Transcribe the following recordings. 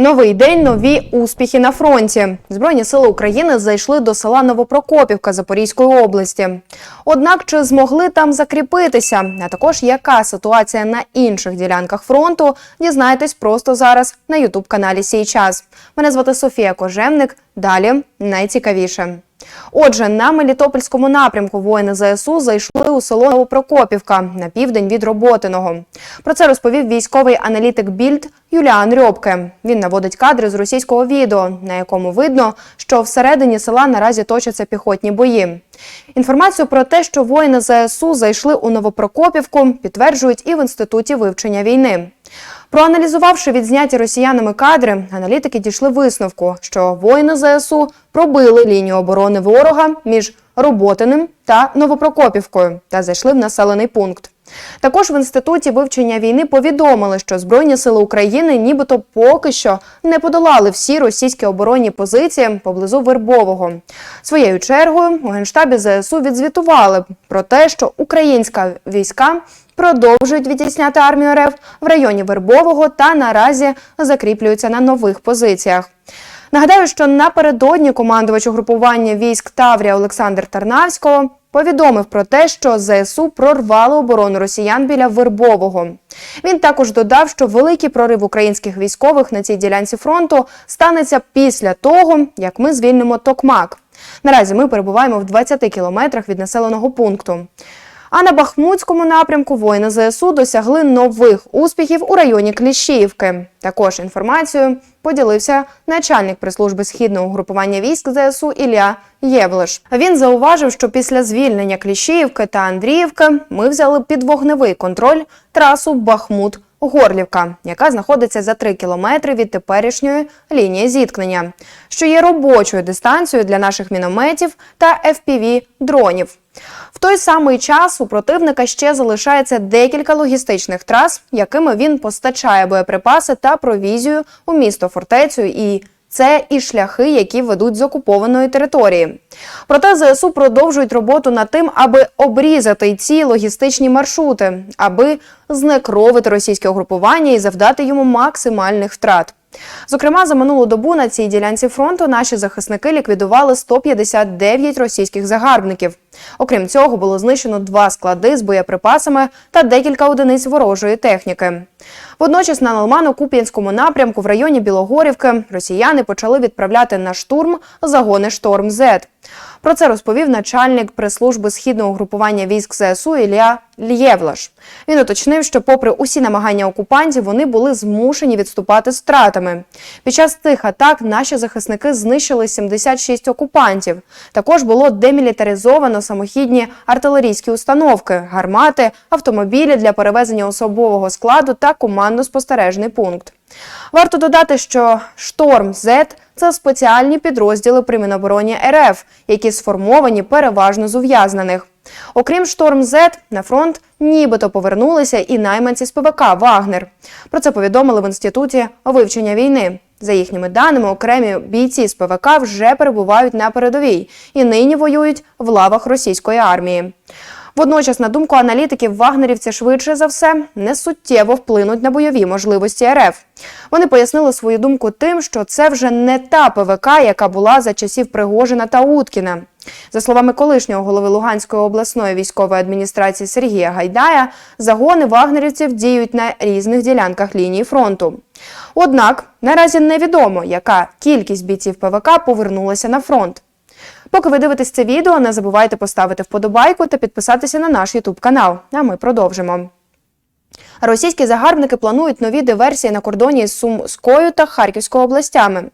Новий день, нові успіхи на фронті. Збройні сили України зайшли до села Новопрокопівка Запорізької області. Однак чи змогли там закріпитися? А також яка ситуація на інших ділянках фронту? Дізнайтесь просто зараз на Ютуб каналі Сій час. Мене звати Софія Кожемник. Далі найцікавіше. Отже, на Мелітопольському напрямку воїни ЗСУ зайшли у село Новопрокопівка на південь від Роботиного. Про це розповів військовий аналітик Більд Юліан Рьобке. Він наводить кадри з російського відео, на якому видно, що всередині села наразі точаться піхотні бої. Інформацію про те, що воїни ЗСУ зайшли у Новопрокопівку, підтверджують і в інституті вивчення війни. Проаналізувавши відзняті росіянами кадри, аналітики дійшли висновку, що воїни ЗСУ пробили лінію оборони ворога між Роботиним та Новопрокопівкою та зайшли в населений пункт. Також в інституті вивчення війни повідомили, що Збройні сили України нібито поки що не подолали всі російські оборонні позиції поблизу Вербового. Своєю чергою у генштабі ЗСУ відзвітували про те, що українська війська продовжують відтісняти армію РФ в районі Вербового та наразі закріплюються на нових позиціях. Нагадаю, що напередодні командувач угрупування військ Таврія Олександр Тарнавського повідомив про те, що ЗСУ прорвали оборону росіян біля Вербового. Він також додав, що великий прорив українських військових на цій ділянці фронту станеться після того, як ми звільнимо Токмак. Наразі ми перебуваємо в 20 кілометрах від населеного пункту. А на Бахмутському напрямку воїни ЗСУ досягли нових успіхів у районі Кліщіївки. Також інформацією поділився начальник прес-служби східного угрупування військ ЗСУ Ілля Євлиш. Він зауважив, що після звільнення Кліщіївки та Андріївки ми взяли під вогневий контроль трасу Бахмут. Горлівка, яка знаходиться за 3 кілометри від теперішньої лінії зіткнення, що є робочою дистанцією для наших мінометів та fpv дронів. В той самий час у противника ще залишається декілька логістичних трас, якими він постачає боєприпаси та провізію у місто фортецю і це і шляхи, які ведуть з окупованої території. Проте ЗСУ продовжують роботу над тим, аби обрізати ці логістичні маршрути, аби знекровити російське угрупування і завдати йому максимальних втрат. Зокрема, за минулу добу на цій ділянці фронту наші захисники ліквідували 159 російських загарбників. Окрім цього, було знищено два склади з боєприпасами та декілька одиниць ворожої техніки. Водночас на Налмано-Куп'янському напрямку в районі Білогорівки росіяни почали відправляти на штурм загони Шторм Зет. Про це розповів начальник прес-служби східного групування військ ЗСУ Ілля Лєвлаш. Він уточнив, що, попри усі намагання окупантів, вони були змушені відступати з втратами. Під час цих атак наші захисники знищили 76 окупантів. Також було демілітаризовано самохідні артилерійські установки, гармати, автомобілі для перевезення особового складу та командно-спостережний пункт. Варто додати, що шторм Зет це спеціальні підрозділи при Мінобороні РФ, які сформовані переважно з ув'язнених. Окрім шторм Зет, на фронт нібито повернулися і найманці з ПВК Вагнер. Про це повідомили в інституті вивчення війни. За їхніми даними, окремі бійці з ПВК вже перебувають на передовій і нині воюють в лавах російської армії. Водночас, на думку аналітиків, вагнерівці швидше за все не суттєво вплинуть на бойові можливості РФ. Вони пояснили свою думку тим, що це вже не та ПВК, яка була за часів Пригожина та Уткіна. За словами колишнього голови Луганської обласної військової адміністрації Сергія Гайдая, загони вагнерівців діють на різних ділянках лінії фронту. Однак наразі невідомо, яка кількість бійців ПВК повернулася на фронт. Поки ви дивитесь це відео, не забувайте поставити вподобайку та підписатися на наш Ютуб канал. А ми продовжимо. Російські загарбники планують нові диверсії на кордоні з Сумською та Харківською областями.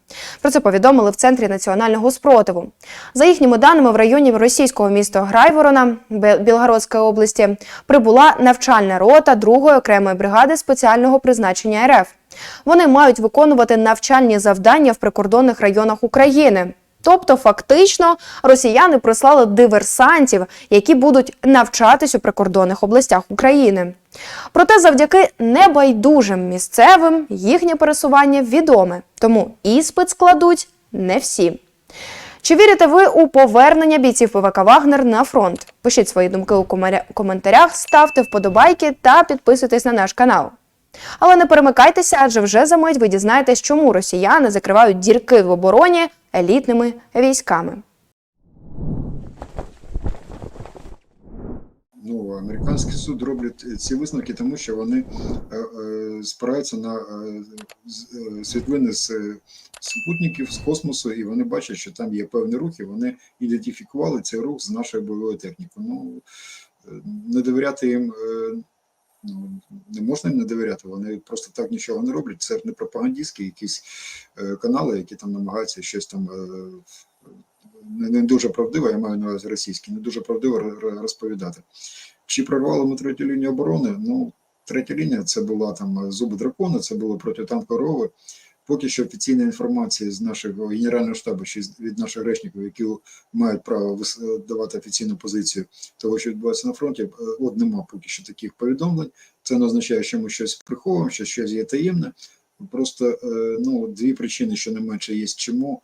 Про це повідомили в центрі національного спротиву. За їхніми даними, в районі російського міста Грайворона Білгородської області прибула навчальна рота другої окремої бригади спеціального призначення РФ. Вони мають виконувати навчальні завдання в прикордонних районах України. Тобто, фактично, росіяни прислали диверсантів, які будуть навчатись у прикордонних областях України. Проте, завдяки небайдужим місцевим їхнє пересування відоме, тому іспит складуть не всі. Чи вірите ви у повернення бійців ПВК Вагнер на фронт? Пишіть свої думки у коментарях, ставте вподобайки та підписуйтесь на наш канал. Але не перемикайтеся, адже вже за мить ви дізнаєтесь, чому росіяни закривають дірки в обороні елітними військами. Ну, американський суд роблять ці висновки, тому що вони е, е, спираються на е, е, світлини з е, супутників з космосу, і вони бачать, що там є певні рухи. Вони ідентифікували цей рух з нашою бойовою технікою. Ну е, не довіряти їм. е, не можна їм не довіряти, вони просто так нічого не роблять. Це не пропагандистські якісь е, канали, які там намагаються щось там е, не, дуже правдиво, я маю на увазі російські, не дуже правдиво ро- ро- розповідати. Чи прорвали ми третю лінію оборони? Ну, третя лінія це була там зуби дракона, це було протитанкові рови. Поки що офіційна інформація з нашого генерального штабу чи від наших речників, які мають право давати офіційну позицію того, що відбувається на фронті, е, от нема поки що таких повідомлень. Це не означає, що ми щось приховуємо, що щось є таємне. Просто е, ну, дві причини, що не менше є, чому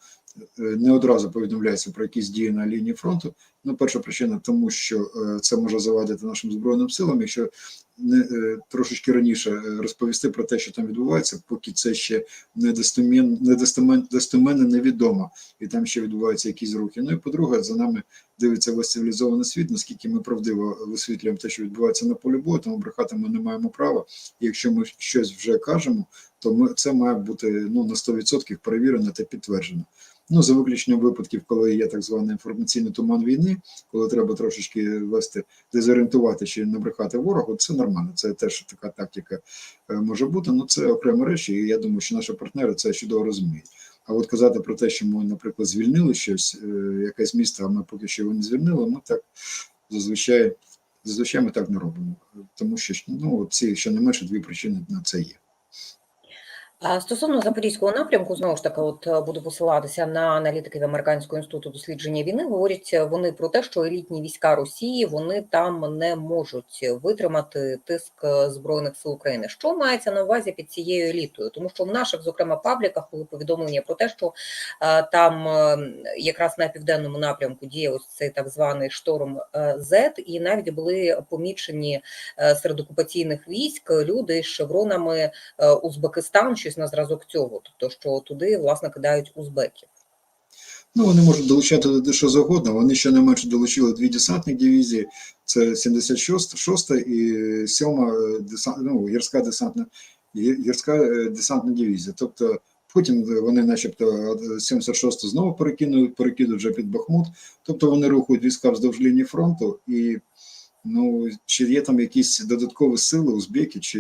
не одразу повідомляється про якісь дії на лінії фронту. Ну, перша причина, тому що е, це може завадити нашим збройним силам, якщо не е, трошечки раніше е, розповісти про те, що там відбувається, поки це ще не достомін, не достомен, достеменно невідомо, і там ще відбуваються якісь рухи. Ну і по-друге, за нами дивиться весь цивілізований світ, наскільки ми правдиво висвітлюємо те, що відбувається на полі бою, тому брехати ми не маємо права. І якщо ми щось вже кажемо, то ми це має бути ну на 100% перевірено та підтверджено. Ну, за виключенням випадків, коли є так званий інформаційний туман війни, коли треба трошечки вести, дезорієнтувати чи набрехати ворогу, це нормально. Це теж така тактика е, може бути. Ну це окрема речі, і я думаю, що наші партнери це чудово розуміють. А от казати про те, що ми, наприклад, звільнили щось, е, якесь місто, а ми поки що його не звільнили, ми так зазвичай зазвичай ми так не робимо. Тому що ну, ці щонайменше дві причини на це є. Стосовно запорізького напрямку, знову ж таки, от е, буду посилатися на аналітиків Американського інституту дослідження війни. Говорять е, вони про те, що елітні війська Росії вони там не можуть витримати тиск е, збройних сил України. Що мається на увазі під цією елітою? Тому що в наших, зокрема, пабліках були повідомлення про те, що там якраз на південному напрямку діє ось цей так званий шторм Z, і навіть були помічені серед окупаційних військ люди з шевронами Узбекистан, щось на зразок цього, тобто що туди власне кидають узбеків. Ну, вони можуть долучати що завгодно. Вони ще не менше долучили дві десантні дивізії: це 76 шоста і 7 десант, ну, гірська десантна гірська е, десантна дивізія. Тобто потім вони, начебто, 76 знову перекинуть, перекидуть вже під Бахмут. Тобто вони рухають війська вздовж лінії фронту і. Ну, чи є там якісь додаткові сили, узбеки, чи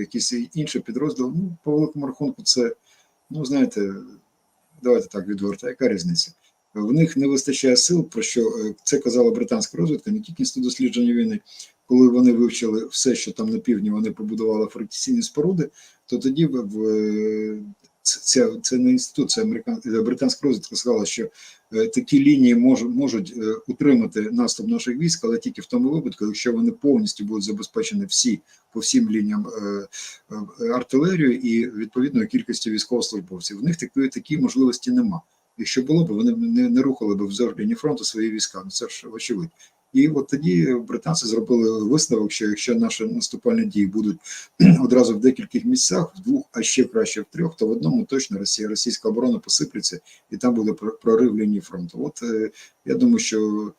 якісь інші підрозділи? Ну, по великому рахунку, це, ну, знаєте, давайте так відверто, яка різниця? В них не вистачає сил, про що е, це казала британська розвідка, не тільки інститут дослідження війни, коли вони вивчили все, що там на півдні вони побудували фортифікаційні споруди, то тоді в, це, це, не інститут, це американ, е, британська розвідка сказала, що е, такі лінії мож, можуть е, утримати наступ наших військ, але тільки в тому випадку, якщо вони повністю будуть забезпечені всі по всім лініям артилерією і відповідною кількістю військовослужбовців. В них такої такі можливості нема. Якщо було б, вони не, не рухали б вздовж лінії фронту свої війська. Ну це ж очевидно. І от тоді британці зробили висновок, що якщо наші наступальні дії будуть одразу в декількох місцях, в двох, а ще краще в трьох, то в одному точно Росія, російська оборона посиплеться, і там буде пр- прорив лінії фронту. От е, я думаю, що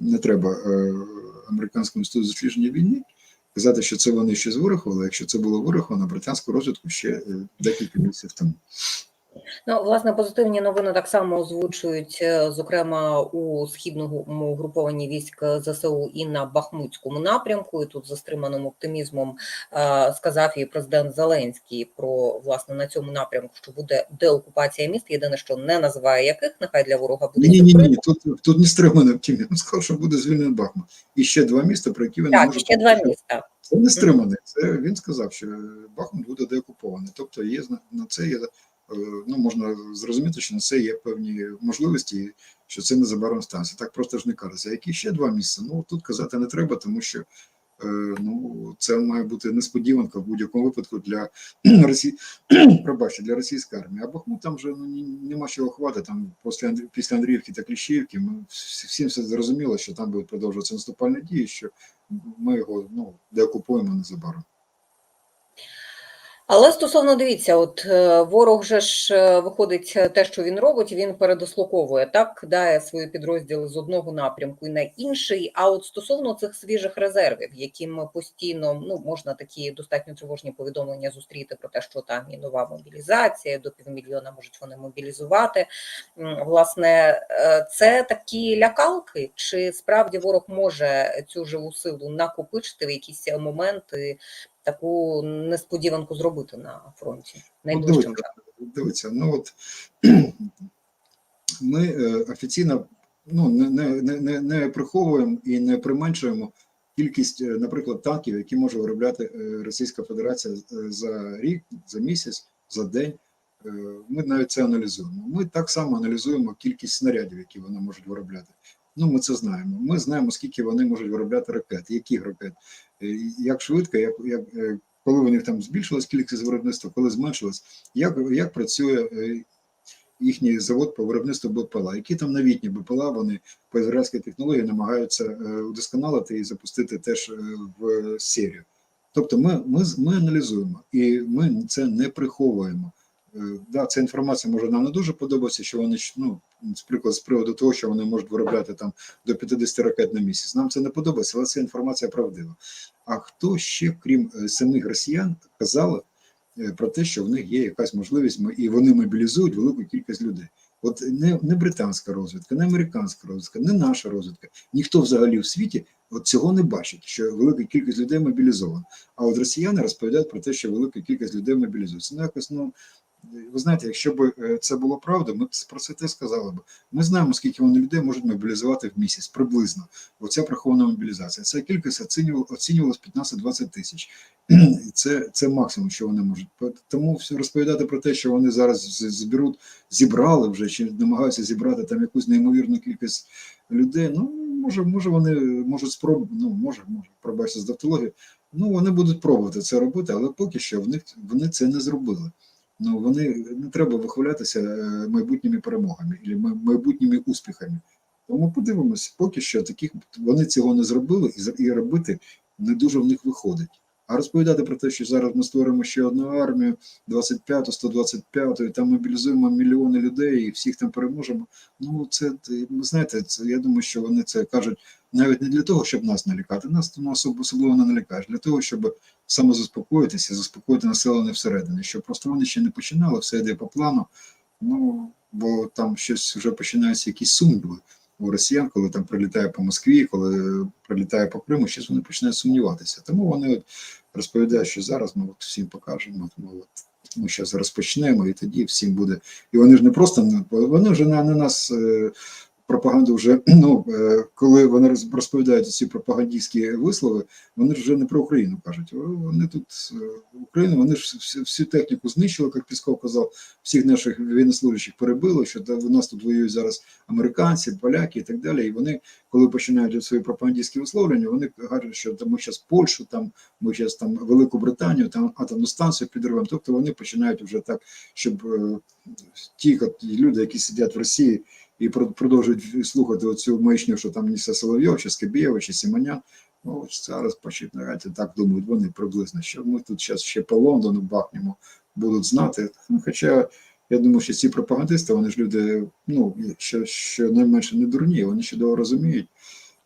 не треба е, американському інституту дослідження війни казати, що це вони щось вирахували. Якщо це було вираховано британську розвідку ще е, декілька місяців тому. Ну, власне, позитивні новини так само озвучують, е, зокрема у східному групованні військ ЗСУ і на Бахмутському напрямку. І тут за стриманим оптимізмом е, сказав і президент Зеленський про власне на цьому напрямку, що буде деокупація міст. Єдине, що не називає яких, нехай для ворога буде Ні, ні, сюрприз. ні, тут, тут не стриманий оптимізм. Він сказав, що буде звільнений Бахмут. І ще два міста, про які він не Так, може ще два міста. Це не стриманий. Це він сказав, що Бахмут буде деокупований. Тобто є на це є ну можна зрозуміти, що на це є певні можливості, що це незабаром станеться. Так просто ж не кажеться. Які ще два місця? Ну тут казати не треба, тому що. е, Ну, це має бути несподіванка в будь-якому випадку для Росії, пробачте, для російської армії. А Бахмут там вже ну, нема чого хвати. Там після, після Андріївки та Кліщіївки ми всім все зрозуміло, що там будуть продовжуватися наступальні дії, що ми його ну, деокупуємо незабаром. Але стосовно дивіться, от е, ворог же ж е, виходить е, те, що він робить, він передислоковує так, кидає свої підрозділи з одного напрямку і на інший. А от стосовно цих свіжих резервів, яким постійно ну можна такі достатньо тривожні повідомлення зустріти про те, що там і нова мобілізація, до півмільйона можуть вони мобілізувати. Власне, це такі лякалки, чи справді ворог може цю живу силу накопичити в якісь моменти? Таку несподіванку зробити на фронті Ну, найближчим часом. дивіться, ну от ми е, офіційно ну, не, не, не- не, приховуємо і не применшуємо кількість, е, наприклад, танків, які може виробляти е, Російська Федерація за рік, за місяць, за день. Ми навіть це аналізуємо. Ми так само аналізуємо кількість снарядів, які вони можуть виробляти. Ну, ми це знаємо. Ми знаємо, скільки вони можуть виробляти ракет, яких ракет, е, як швидко, як, як, е, коли у них там збільшилась кількість виробництва, коли зменшилась, як, як працює е, їхній завод по виробництву БПЛА, які там новітні БПЛА вони по ізраїльській технології намагаються удосконалити і запустити теж в серію. Тобто ми, ми, ми аналізуємо і ми це не приховуємо. Е, Да, ця інформація може нам не дуже подобатися, що вони ну, з приклад з приводу того, що вони можуть виробляти там до 50 ракет на місяць. Нам це не подобається, але ця інформація правдива. А хто ще, крім е, самих росіян, казали е, про те, що в них є якась можливість, і вони мобілізують велику кількість людей. От не, не британська розвідка, не американська розвідка, не наша розвідка. Ніхто взагалі в світі от цього не бачить, що велика кількість людей мобілізована. А от росіяни розповідають про те, що велика кількість людей мобілізується. Ну якось ну. Ви знаєте, якщо б е, це було правда, ми б про це те сказали б. Ми знаємо, скільки вони людей можуть мобілізувати в місяць, приблизно. Оця прихована мобілізація. Ця кількість оцінювала- оцінювалась 15-20 тисяч. Це, це максимум, що вони можуть. Тому розповідати про те, що вони зараз зберуть, зібрали вже чи намагаються зібрати там якусь неймовірну кількість людей. Ну може, може вони можуть спробувати. Ну може, може, пробачте з тавтології. Ну вони будуть пробувати це робити, але поки що в них вони це не зробили. Ну вони не треба вихвалятися е, майбутніми перемогами і майбутніми успіхами. Тому подивимося, поки що таких вони цього не зробили, і, робити не дуже в них виходить. А розповідати про те, що зараз ми створимо ще одну армію, 25-ту, 125-ту, і там мобілізуємо мільйони людей і всіх там переможемо. Ну це ви знаєте, це я думаю, що вони це кажуть навіть не для того, щоб нас налякати. Нас тому особ- особливо не налякаєш, для того, щоб самозаспокоїтися, заспокоїти населення всередині, що просто вони ще не починали, все йде по плану. Ну бо там щось вже починаються якісь сумніви у росіян, коли там прилітає по Москві, коли прилітає по Криму, щось вони починають сумніватися. Тому вони от розповідають, що зараз ми от всім покажемо. Ми, от, ми зараз розпочнемо, і тоді всім буде. І вони ж не просто вони вже на, на нас. Пропаганду вже ну е, коли вони розповідають ці пропагандистські вислови, вони вже не про Україну кажуть. Вони тут е, Україну, вони ж всю, техніку знищили, як Пісков казав, всіх наших воєннослужащих перебили, що у нас тут воюють зараз американці, поляки і так далі. І вони, коли починають свої пропагандистські висловлення, вони кажуть, що там, ми зараз Польщу, там ми зараз там Велику Британію, там атомну станцію підриваємо. Тобто вони починають вже так, щоб е, ті люди, які сидять в Росії і продовжують слухати оцю маячню, що там Ніса Соловйов, чи Скибєва, чи Сімонян. Ну, зараз починають так думають вони приблизно, що ми тут зараз ще по Лондону бахнемо, будуть знати. Ну, хоча я думаю, що ці пропагандисти, вони ж люди, ну, що, що найменше не дурні, вони чудово розуміють,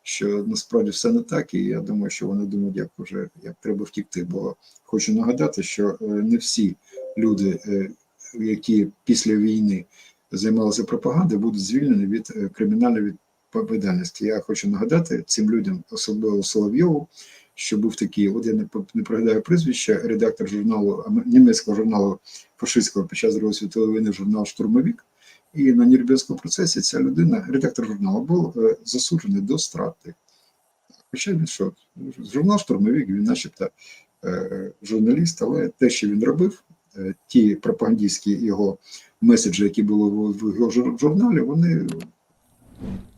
що насправді все не так, і я думаю, що вони думають, як вже як треба втікти. Бо хочу нагадати, що е, не всі люди, е, які після війни займалися пропагандою, будуть звільнені від е, кримінальної відповідальності. Я хочу нагадати цим людям, особливо Соловйову, що був такий, от я не, не пригадаю прізвище, редактор журналу німецького журналу фашистського під час Другої світової війни журнал Штурмовік. І на Нюрнберзькому процесі ця людина, редактор журналу, був е, засуджений до страти. Хоча він що, журнал Штурмовік, він начебто е, журналіст, але те, що він робив, ті пропагандистські його меседжі, які були в, його журналі, вони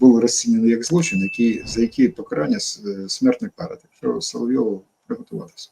були розцінені як злочин, який, за які покарання е, смертна кара. Так що Соловйову приготуватися.